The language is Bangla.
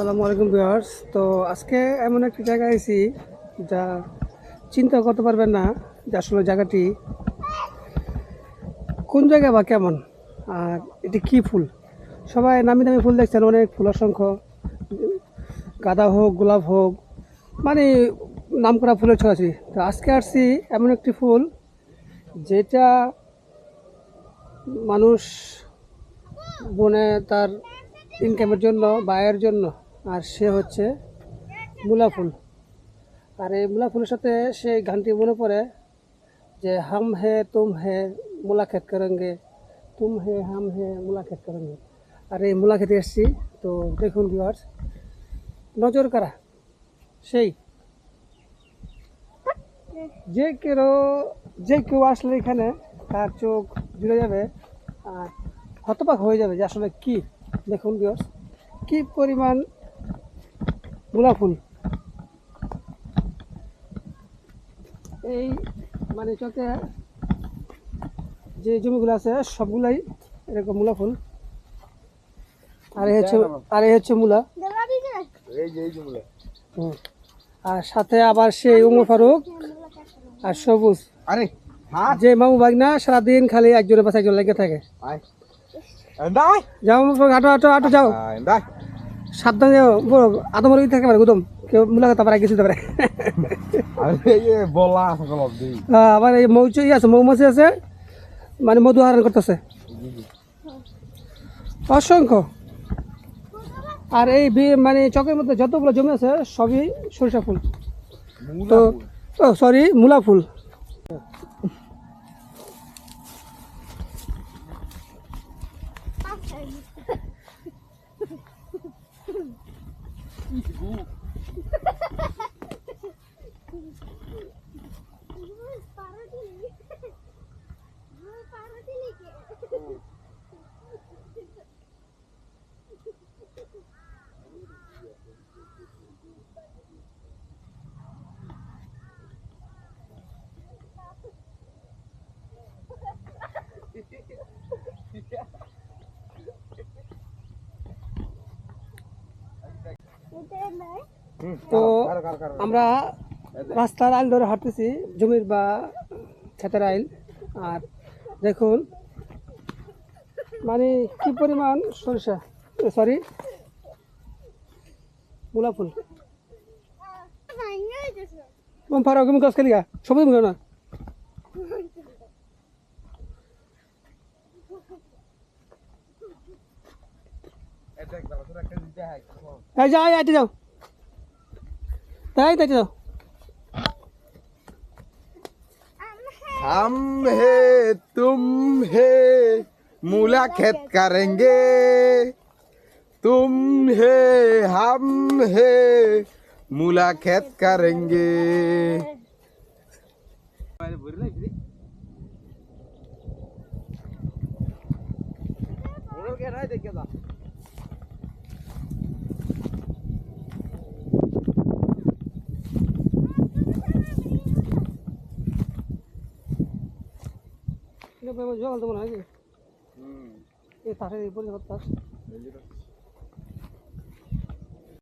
আসসালামু আলাইকুম ভিউয়ার্স। তো আজকে এমন একটি জায়গায় আছি যা চিন্তা করতে পারবেন না যে আসলে জায়গাটি কোন জায়গা বা কেমন, আর এটি কি ফুল? সবাই নামি দামি ফুল দেখছেন, অনেক ফুল, অসংখ্য। গাঁদা হোক, গোলাপ হোক মানে নাম করা ফুলের ছড়াছি তো আজকে আসছি এমন একটি ফুল যেটা মানুষ বনে তার ইনকামের জন্য বায়ের জন্য আর সে হচ্ছে মূলা ফুল। আর এই মূলা ফুলের সাথে সেই গানটি মনে পড়ে যে, হাম হে, তুম হে, মূলা খেত করেঙ্গে, তুম হে, হাম হে, মূলা খেত করেঙ্গে। আর এই মূলা খেতে এসেছি, তো দেখুন ভিউয়ার্স নজর কারা সেই। যে কেউ যে কেউ আসলে এখানে তার চোখ জুড়ে যাবে আর হতবাক হয়ে যাবে যে আসলে কি। দেখুন বিয়স কি পরিমাণ গোলাপ ফুল। এই মানে চকে যে জমিগুলো আছে সবগুলাই এরকম মূলা ফুল। আর এই হচ্ছে আর এই হচ্ছে মূলা। এই যে এই জুমলা হুম। আর সাথে আবার সেই উমর ফারুক আর সবুজ। আরে যে মামু বাগনা সারাদিন খালি একজনের পাশে একজন লেগে থাকে। যাও হাঁটো হাঁটো হাঁটো যাও। সাবধানে বড় আদম মরে থাকে পারে গুদম কেউ মুলাকাত আবার আগে যেতে পারে। এই যে বলা সকল দি আহ, আবার এই মৌচুই আছে মৌমাছি আছে মানে মধু আহরণ করতেছে। অসংখ্য। আর এই মানে চকের মধ্যে যতগুলো জমি আছে সবই সরিষা ফুল। তো ও সরি মূলা ফুল। তো আমরা রাস্তার আইল ধরে হাঁটতেছি জমির বা ক্ষেতের আইল। আর দেখুন মানে কি পরিমাণ সরিষা সরি মূলা ফুল। তুমি গাছ খেলি গা সবুজ মুখে না? যাও এই আইতে যাও। তাই তাই যাও हम है तुम है मूला खेत करेंगे तुम है हम है मूला खेत करेंगे জল দেবো নাকি? এই তারে এই পরিষ্কার করতে